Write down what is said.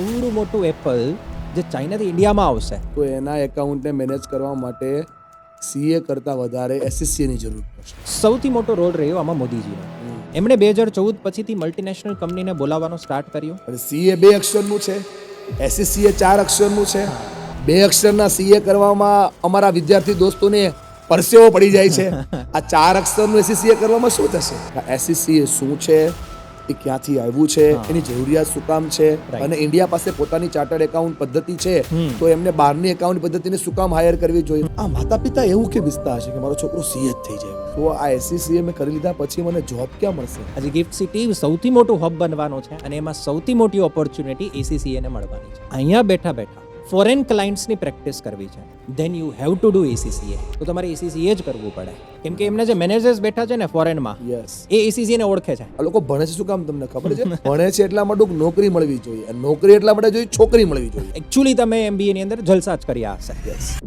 આવડું મોટું એપલ જે ચાઇનાથી ઇન્ડિયામાં આવશે. તો એના એકાઉન્ટને મેનેજ કરવા માટે સીએ કરતાં વધારે એસએસસીની જરૂર પડશે. સૌથી મોટો રોલ રહ્યો આમાં મોદીજીનો. એમણે બે હજાર ચૌદ પછીથી મલ્ટીનેશનલ કંપનીને બોલાવવાનું સ્ટાર્ટ કર્યું. સીએ બે અક્ષરનું છે. એસએસસી એ ચાર અક્ષરનું છે. બે અક્ષરના સીએ કરવામાં અમારા વિદ્યાર્થી દોસ્તોને પરસેવો પડી જાય છે. આ ચાર અક્ષરનું એસએસસી કરવામાં શું થશે? એસએસસી શું છે? એ ક્યાંથી આવ્યું છે એની જરૂરિયાત શું કામ છે અને ઇન્ડિયા પાસે પોતાની ચાર્ટર્ડ એકાઉન્ટ પદ્ધતિ છે તો એમને બહારની એકાઉન્ટ પદ્ધતિને શું કામ હાયર કરવી જોઈએ? આ માતા પિતા એવું કે વિસ્તાર છે કે મારો છોકરો સીએ થઈ જાય. તો આ એસસીસીએ મેં કરી લીધા પછી મને જોબ ક્યાં મળશે? આજે ગિફ્ટ સિટી સૌથી મોટું હબ બનવાનો છે અને એમાં સૌથી મોટી ઓપોર્ચ્યુનિટી એસીસીએને મળવાની છે. અહીંયા બેઠા બેઠા ફોરેન ક્લાયન્ટ્સની પ્રેક્ટિસ કરવી છે. Then you have to do ACCA તો તમારે એસીસીએ જ કરવું પડે. કેમ કે એમના જે મેનેજર્સ બેઠા છે ને ફોરેનમાં યસ એ એસીસીને ઓળખે છે. આ લોકો ભણે છે શું કામ તમને ખબર છે? ભણે છે એટલા માટે નોકરી મળવી જોઈએ. નોકરી એટલા માટે જોઈએ છોકરી મળવી જોઈએ. એકચ્યુઅલી તમે એમબીએ ની અંદર જલસા જ કર્યા હશે. યસ